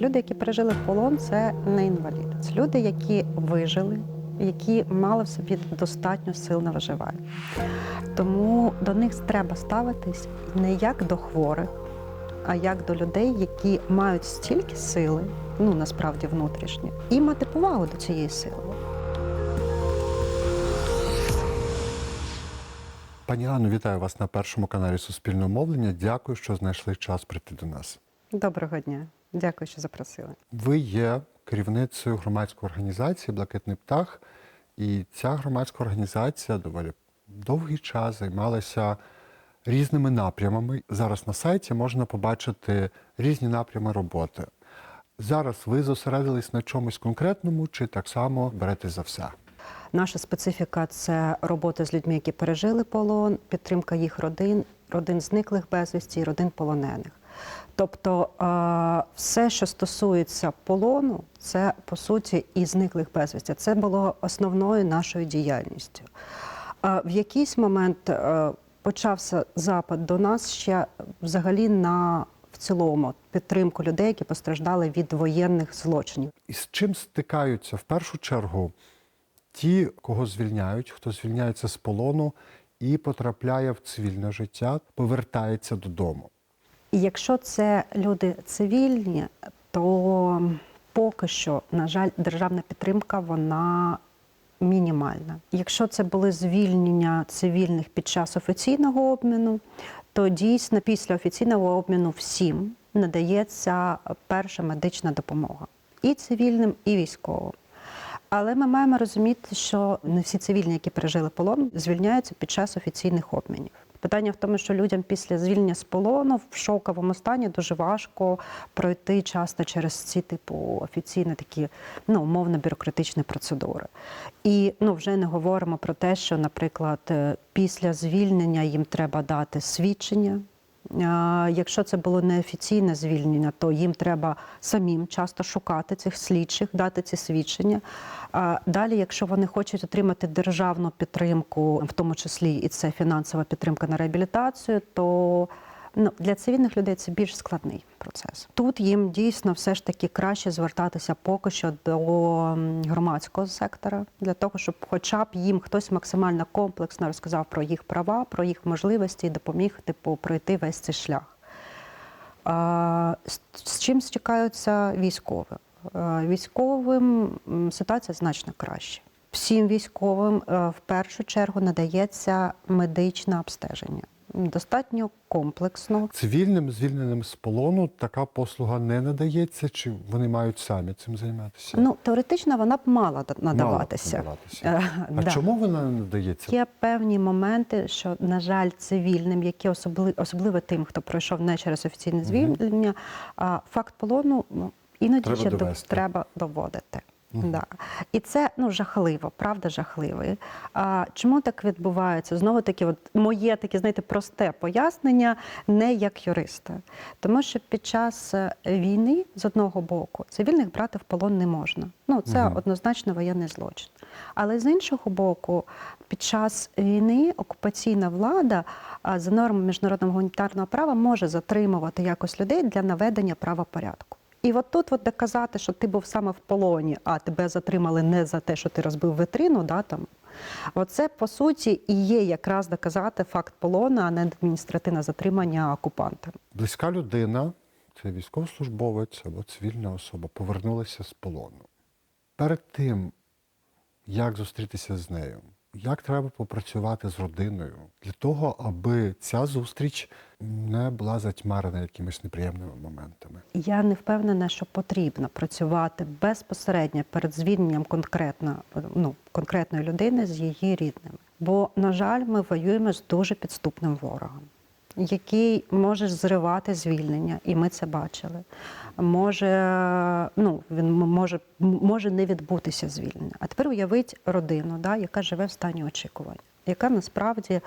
Люди, які пережили полон, це не інваліди. Це люди, які вижили, які мали в собі достатньо сил на виживання. Тому до них треба ставитись не як до хворих, а як до людей, які мають стільки сили, ну насправді внутрішні, і мати повагу до цієї сили. Пані Анно, вітаю вас на першому каналі Суспільного мовлення. Дякую, що знайшли час прийти до нас. Доброго дня. Дякую, що запросили. Ви є керівницею громадської організації Блакитний птах, і ця громадська організація доволі довгий час займалася різними напрямами. Зараз на сайті можна побачити різні напрями роботи. Зараз ви зосередились на чомусь конкретному, чи так само берете за все? Наша специфіка це робота з людьми, які пережили полон, підтримка їх родин, родин зниклих безвісті родин полонених. Тобто е, все, що стосується полону, це по суті і зниклих безвісті. Це було основною нашою діяльністю. Е, В якийсь момент е, почався запит до нас ще взагалі на в цілому підтримку людей, які постраждали від воєнних злочинів. І з чим стикаються в першу чергу ті, кого звільняють, хто звільняється з полону і потрапляє в цивільне життя, повертається додому. Якщо це люди цивільні, то поки що, на жаль, державна підтримка вона мінімальна. Якщо це були звільнення цивільних під час офіційного обміну, то дійсно після офіційного обміну всім надається перша медична допомога і цивільним, і військовим. Але ми маємо розуміти, що не всі цивільні, які пережили полон, звільняються під час офіційних обмінів. Питання в тому, що людям після звільнення з полону в шоковому стані дуже важко пройти часто через ці типу офіційні такі ну умовно бюрократичні процедури. І ну вже не говоримо про те, що, наприклад, е, після звільнення їм треба дати свідчення. Якщо це було неофіційне звільнення, то їм треба самим часто шукати цих слідчих, дати ці свідчення. Далі, якщо вони хочуть отримати державну підтримку, в тому числі і це фінансова підтримка на реабілітацію, то ну, для цивільних людей це більш складний процес. Тут їм дійсно все ж таки краще звертатися поки що до громадського сектора, для того, щоб хоча б їм хтось максимально комплексно розказав про їх права, про їх можливості і допоміг типу пройти весь цей шлях. З, чим стикаються військові? Військовим ситуація значно краще. Всім військовим е, в першу чергу надається медичне обстеження. Достатньо комплексно. Цивільним звільненим з полону така послуга не надається, чи вони мають самі цим займатися? Ну, теоретично вона б мала да- Мало б надаватися. надаватися. Е, А да. чому вона не надається? Є певні моменти, що, на жаль, цивільним, які особливо, особливо тим, хто пройшов не через офіційне звільнення, а факт полону ну, іноді Треба ще до- довести. треба доводити. Да. І це ну жахливо, правда, жахливо. А чому так відбувається? Знову таки, от моє таке, знаєте, просте пояснення, не як юриста. Тому що під час е, війни з одного боку цивільних брати в полон не можна. Ну це Мгм. однозначно воєнний злочин. Але з іншого боку, під час війни окупаційна влада за нормами міжнародного гуманітарного права може затримувати якось людей для наведення правопорядку. І от тут от доказати, що ти був саме в полоні, а тебе затримали не за те, що ти розбив витрину, да, там, оце по суті і є якраз доказати факт полону, а не адміністративне затримання окупанта. Близька людина, це військовослужбовець або цивільна особа, повернулася з полону. Перед тим, як зустрітися з нею, як треба попрацювати з родиною для того, аби ця зустріч не була затьмарена якимись неприємними моментами. Я не впевнена, що потрібно працювати безпосередньо перед звільненням конкретно, ну, конкретної людини з її рідними. Бо, на жаль, ми воюємо з дуже підступним ворогом, який може зривати звільнення, і ми це бачили. Може, ну, він може, може не відбутися звільнення. А тепер уявіть родину, да, яка живе в стані очікування, яка насправді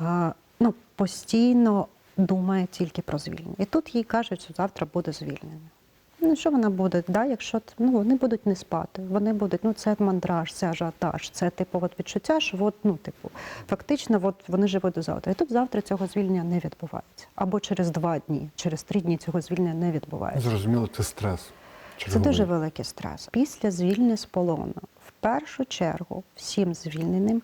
е, ну, постійно думає тільки про звільнення. І тут їй кажуть, що завтра буде звільнення. Ну що вона буде? Да, якщо ну вони будуть не спати, вони будуть. Ну це мандраж, це ажіотаж, це типу от відчуття, що от, ну типу, фактично, от вони живуть до завтра. І тут завтра цього звільнення не відбувається. Або через два дні, через три дні цього звільнення не відбувається. Зрозуміло, це стрес. Це дуже великий стрес. Після звільнення з полону, першу чергу, всім звільненим,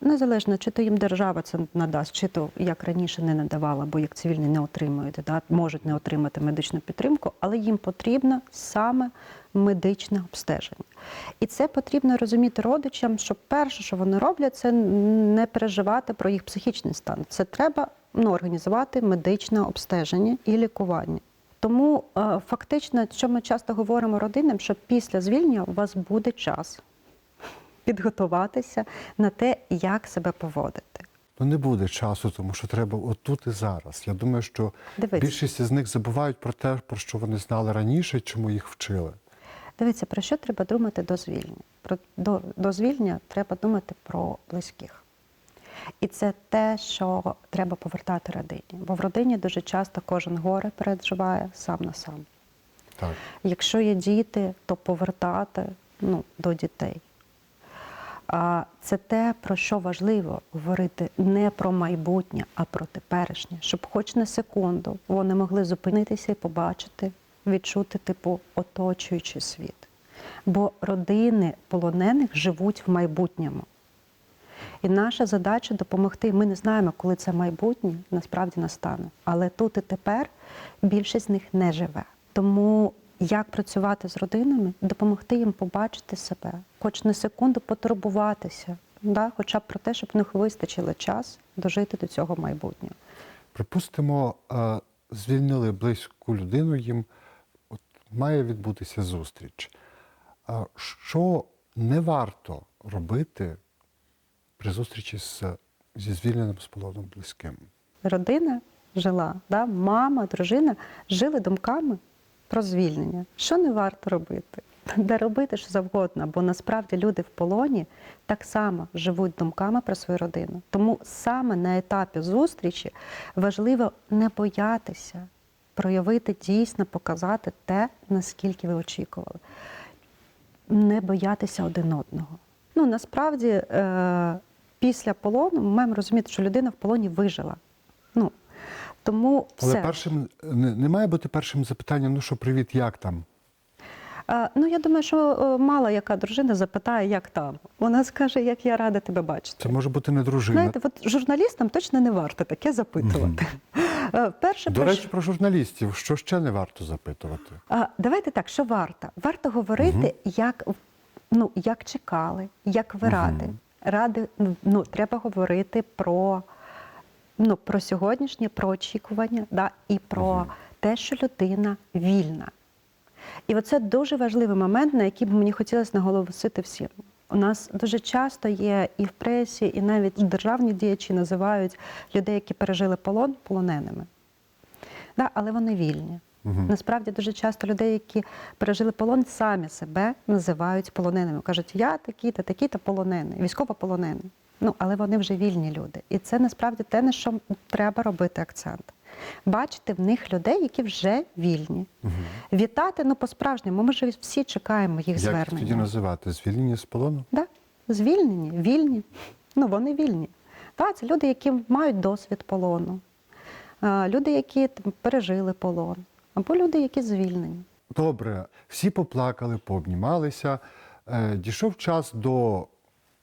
незалежно чи то їм держава це надасть, чи то як раніше не надавала, бо як цивільні не отримують, да, можуть не отримати медичну підтримку, але їм потрібно саме медичне обстеження. І це потрібно розуміти родичам, що перше, що вони роблять, це не переживати про їх психічний стан. Це треба ну, організувати медичне обстеження і лікування. Тому е, фактично, що ми часто говоримо родинам, що після звільнення у вас буде час підготуватися на те, як себе поводити. Ну не буде часу, тому що треба отут і зараз. Я думаю, що Дивись. більшість з них забувають про те, про що вони знали раніше, чому їх вчили. Дивіться, про що треба думати до звільнення? Про до, до звільнення треба думати про близьких. І це те, що треба повертати родині. Бо в родині дуже часто кожен горе переживає сам на сам. Так. Якщо є діти, то повертати ну, до дітей. А це те, про що важливо говорити не про майбутнє, а про теперішнє, щоб хоч на секунду вони могли зупинитися і побачити, відчути, типу, оточуючий світ. Бо родини полонених живуть в майбутньому. І наша задача допомогти. Ми не знаємо, коли це майбутнє насправді настане. Але тут і тепер більшість з них не живе. Тому як працювати з родинами, допомогти їм побачити себе, хоч на секунду потурбуватися, да? хоча б про те, щоб в них вистачило час дожити до цього майбутнього. Припустимо, звільнили близьку людину, їм от, має відбутися зустріч. Що не варто робити при зустрічі з, зі звільненим з полону близьким? Родина жила, да? мама, дружина жили думками про звільнення. Що не варто робити? Де робити що завгодно, бо насправді люди в полоні так само живуть думками про свою родину. Тому саме на етапі зустрічі важливо не боятися проявити дійсно, показати те, наскільки ви очікували. Не боятися один одного. Ну насправді, е, після полону ми маємо розуміти, що людина в полоні вижила. Ну, тому Але першим не, не має бути першим запитанням: ну що, привіт, як там? Е, Ну, я думаю, що е, мало яка дружина запитає, як там. Вона скаже, як я рада тебе бачити. Це може бути не дружина. Знаєте, от журналістам точно не варто таке запитувати. Е, Перше, До речі, про журналістів, що ще не варто запитувати? А, давайте так, що варто? Варто говорити, як, ну, як чекали, як ви ради. Ради, ну, треба говорити про, ну, про сьогоднішнє, про очікування да, і про те, що людина вільна. І оце дуже важливий момент, на який б мені хотілося наголосити всім. У нас дуже часто є і в пресі, і навіть державні діячі називають людей, які пережили полон, полоненими. Да, але вони вільні. Насправді дуже часто людей, які пережили полон, самі себе називають полоненими. Кажуть, я такий-то, такий-то полонений, військовополонений. Ну, але вони вже вільні люди. І це насправді те, на що треба робити акцент. Бачити в них людей, які вже вільні. Вітати, ну по-справжньому, ми ж всі чекаємо їх Як їх звернення. тоді називати? Звільнені з полону? Да, звільнені, вільні. Ну, вони вільні. Так, це люди, які мають досвід полону, люди, які пережили полон, або люди, які звільнені. Добре, всі поплакали, пообнімалися. Е, Дійшов час до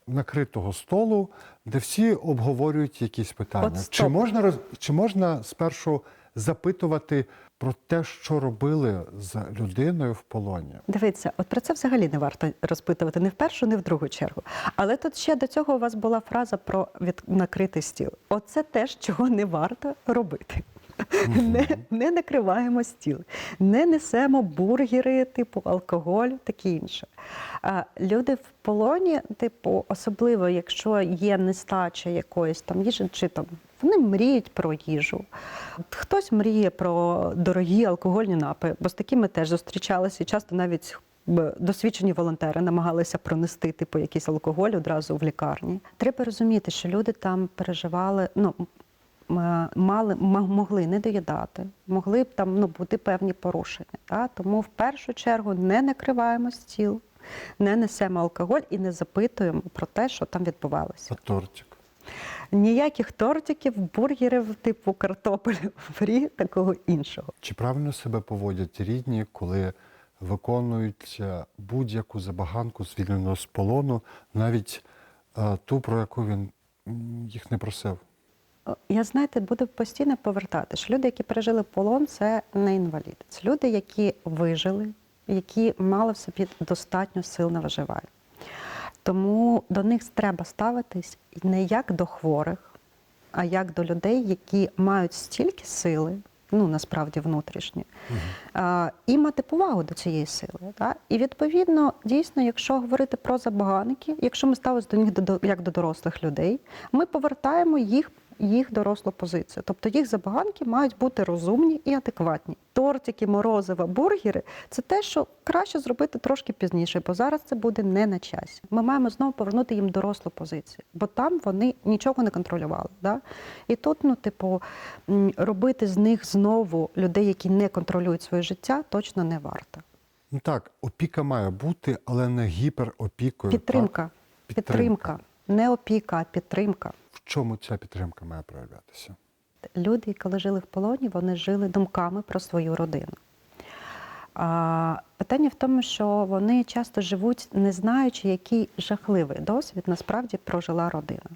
накритого столу, де всі обговорюють якісь питання. От. Чи можна роз- чи можна спершу запитувати про те, що робили з людиною в полоні? Дивіться, от про це взагалі не варто розпитувати ні в першу, ні в другу чергу. Але тут ще до цього у вас була фраза про від... накритий стіл. Оце теж, чого не варто робити. Не, не накриваємо стіл, не несемо бургери, типу алкоголь, таке інше. А люди в полоні, типу, особливо якщо є нестача якоїсь там їжі, чи там вони мріють про їжу. Хтось мріє про дорогі алкогольні напої, бо з такими теж зустрічалися і часто навіть. Досвідчені волонтери намагалися пронести типу якийсь алкоголь одразу в лікарні. Треба розуміти, що люди там переживали. Ну мали, могли не доїдати, могли б там ну, бути певні порушення. Да? Тому в першу чергу не накриваємо стіл, не несемо алкоголь і не запитуємо про те, що там відбувалося. А тортик. Ніяких тортиків, бургерів, типу картопель фрі, такого іншого. Чи правильно себе поводять рідні, коли виконують е, будь-яку забаганку звільненого з полону, навіть е, ту, про яку він їх не просив? Я знаєте, буду постійно повертати, що люди, які пережили полон, це не інваліди. Це люди, які вижили, які мали в собі достатньо сил на виживання. Тому до них треба ставитись не як до хворих, а як до людей, які мають стільки сили, ну насправді внутрішні, і мати повагу до цієї сили. Так? І відповідно, дійсно, якщо говорити про забаганки, якщо ми ставимося до них як до дорослих людей, ми повертаємо їх. Їх дорослу позицію, тобто їх забаганки мають бути розумні і адекватні. Тортики, морозива, бургери це те, що краще зробити трошки пізніше, бо зараз це буде не на часі. Ми маємо знову повернути їм дорослу позицію, бо там вони нічого не контролювали. Да? І тут, ну, типу, робити з них знову людей, які не контролюють своє життя, точно не варто. Ну так, опіка має бути, але не гіперопікою. Підтримка, так? підтримка, не опіка, а підтримка. Чому ця підтримка має проявлятися? Люди, коли жили в полоні, вони жили думками про свою родину. А, питання в тому, що вони часто живуть, не знаючи, який жахливий досвід насправді прожила родина.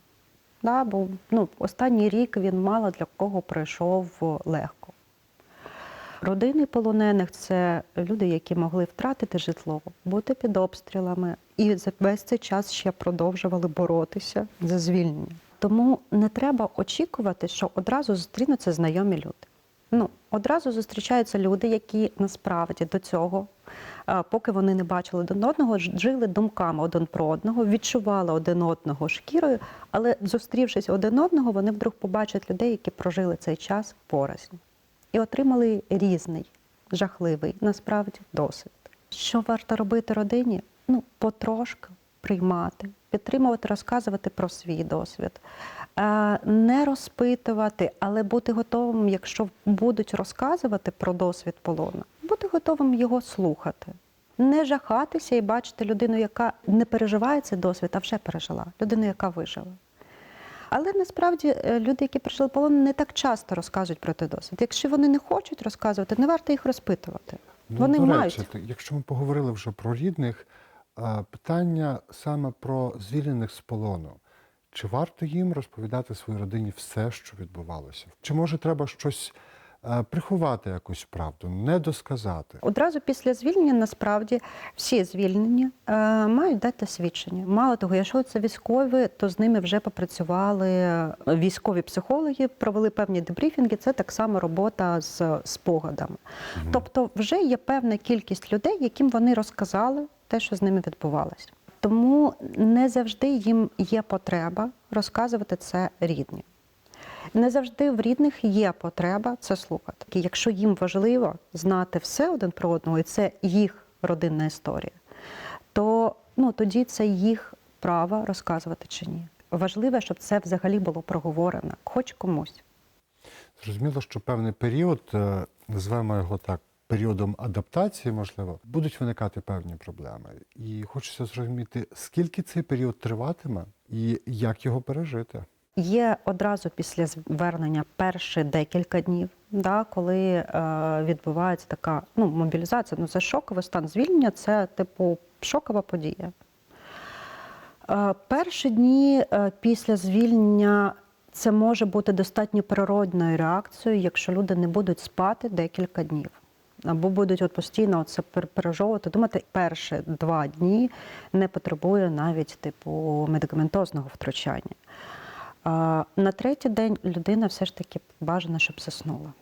Да, бо ну, останній рік він мало для кого пройшов легко. Родини полонених це люди, які могли втратити житло, бути під обстрілами, і за весь цей час ще продовжували боротися за звільнення. Тому не треба очікувати, що одразу зустрінуться знайомі люди. Ну, одразу зустрічаються люди, які насправді до цього, поки вони не бачили один одного, жили думками один про одного, відчували один одного шкірою, але зустрівшись один одного, вони вдруг побачать людей, які прожили цей час порознь і отримали різний, жахливий насправді досвід. Що варто робити родині? Ну, потрошки приймати, підтримувати, розказувати про свій досвід, Е, не розпитувати, але бути готовим, якщо будуть розказувати про досвід полону, бути готовим його слухати. Не жахатися і бачити людину, яка не переживає цей досвід, а вже пережила, людину, яка вижила. Але насправді е, люди, які прийшли полон, не так часто розказують про той досвід. Якщо вони не хочуть розказувати, не варто їх розпитувати. вони Ну, до мають. речі, ти- якщо ми поговорили вже про рідних, питання саме про звільнених з полону. Чи варто їм розповідати своїй родині все, що відбувалося? Чи може треба щось е, приховати якусь правду, не досказати? Одразу після звільнення насправді всі звільнені е, мають дати свідчення. Мало того, якщо це військові, то з ними вже попрацювали е, військові психологи, провели певні дебрифінги. Це так само робота з спогадами. Тобто, вже є певна кількість людей, яким вони розказали те, що з ними відбувалося. Тому не завжди їм є потреба розказувати це рідні. Не завжди в рідних є потреба це слухати. Якщо їм важливо знати все один про одного, і це їх родинна історія, то ну, тоді це їх право розказувати чи ні. Важливо, щоб це взагалі було проговорено, хоч комусь. Зрозуміло, що певний період, е, називаємо його так, періодом адаптації, можливо, будуть виникати певні проблеми. І хочеться зрозуміти, скільки цей період триватиме і як його пережити. Є одразу після звернення перші декілька днів, да, коли е, відбувається така ну, мобілізація. Ну, це шоковий стан звільнення, це типу шокова подія. Е, перші дні е, після звільнення це може бути достатньо природною реакцією, якщо люди не будуть спати декілька днів. Або будуть от постійно це пережовувати, думати, перші два дні не потребує навіть типу медикаментозного втручання. На третій день людина все ж таки бажано, щоб заснула.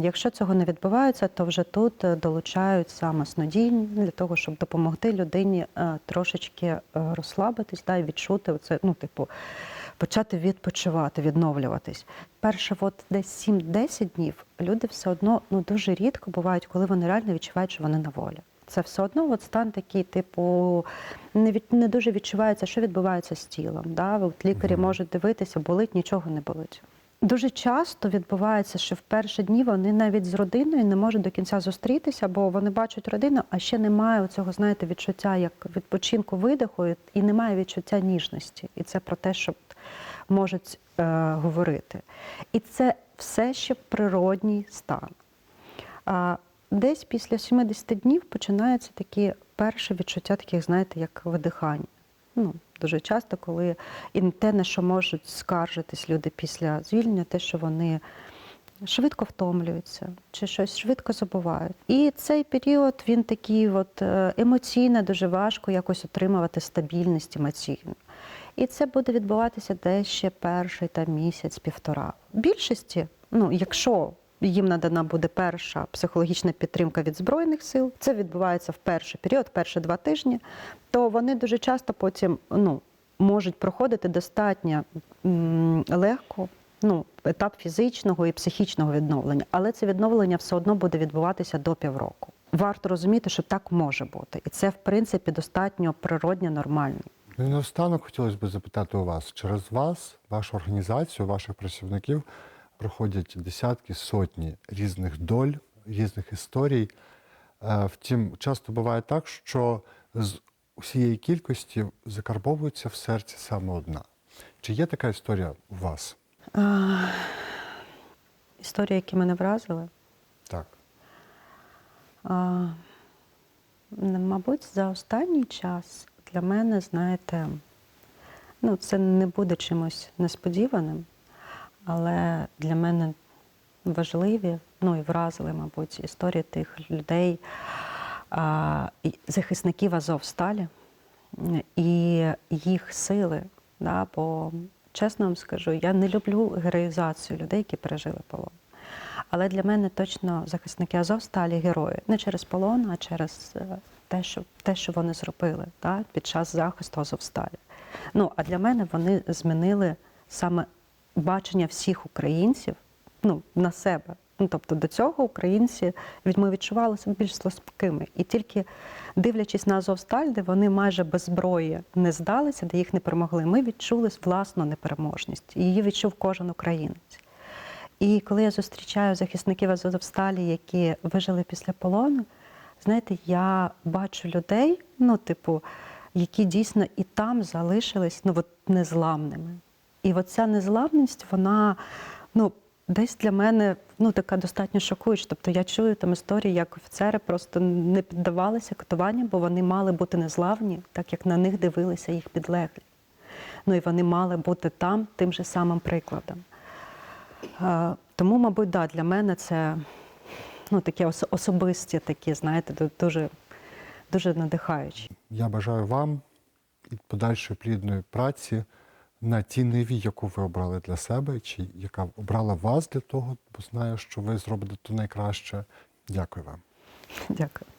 Якщо цього не відбувається, то вже тут е, долучають саме снодійні для того, щоб допомогти людині е, трошечки е, розслабитись да, і відчути це, ну, типу, почати відпочивати, відновлюватись. Перше, от десь 7-10 днів люди все одно ну, дуже рідко бувають, коли вони реально відчувають, що вони на волі. Це все одно от стан такий, типу, не від не дуже відчувається, що відбувається з тілом. Да? От лікарі можуть дивитися, болить, нічого не болить. Дуже часто відбувається, що в перші дні вони навіть з родиною не можуть до кінця зустрітися, бо вони бачать родину, а ще немає цього, знаєте, відчуття як відпочинку видиху, і- немає відчуття ніжності. І це про те, що можуть е, говорити. І це все ще природній стан. А десь після 70 днів починаються такі перші відчуття, таких, знаєте, як видихання. Ну, дуже часто, коли і те, на що можуть скаржитись люди після звільнення, те, що вони швидко втомлюються чи щось швидко забувають. І цей період він такий от е, емоційно дуже важко якось отримувати стабільність емоційну. І це буде відбуватися десь ще перший там місяць-півтора. Більшості, ну якщо їм надана буде перша психологічна підтримка від збройних сил, це відбувається в перший період, перші два тижні, то вони дуже часто потім ну, можуть проходити достатньо м, легко. Ну, етап фізичного і психічного відновлення, але це відновлення все одно буде відбуватися до півроку. Варто розуміти, що так може бути, і це в принципі достатньо природньо нормально. Ну і наостанок хотілося б запитати у вас, через вас, вашу організацію, ваших працівників проходять десятки, сотні різних доль, різних історій. Е, Втім, часто буває так, що з усієї кількості закарбовується в серці саме одна. Чи є така історія у вас? А, історії, які мене вразили, Так. а, мабуть, за останній час для мене, знаєте, ну, це не буде чимось несподіваним, але для мене важливі, ну і вразили, мабуть, історії тих людей, а, захисників Азовсталі і їх сили. Да, бо чесно вам скажу, я не люблю героїзацію людей, які пережили полон. Але для мене точно захисники Азовсталі герої не через полон, а через е, те, що, те, що вони зробили так, під час захисту Азовсталі. Ну, а для мене вони змінили саме бачення всіх українців ну, на себе. Ну, тобто до цього українці ми відчувалися більш слабкими. І тільки дивлячись на Азовсталь, де вони майже без зброї не здалися, де їх не перемогли, ми відчули власну непереможність. Її відчув кожен українець. І коли я зустрічаю захисників Азовсталі, які вижили після полону, знаєте, я бачу людей, ну, типу, які дійсно і там залишились ну, от, незламними. І от ця незламність, вона ну, десь для мене ну, така достатньо шокуюча. Тобто я чую там історії, як офіцери просто не піддавалися катуванням, бо вони мали бути незламні, так як на них дивилися їх підлеглі. Ну і вони мали бути там тим же самим прикладом. Е, Тому, мабуть, да, для мене це ну, такі ос- особисті, такі, знаєте, дуже, дуже надихаючі. Я бажаю вам і подальшої плідної праці на тій ниві, яку ви обрали для себе, чи яка обрала вас для того, бо знаю, що ви зробите то найкраще. Дякую вам. Дякую.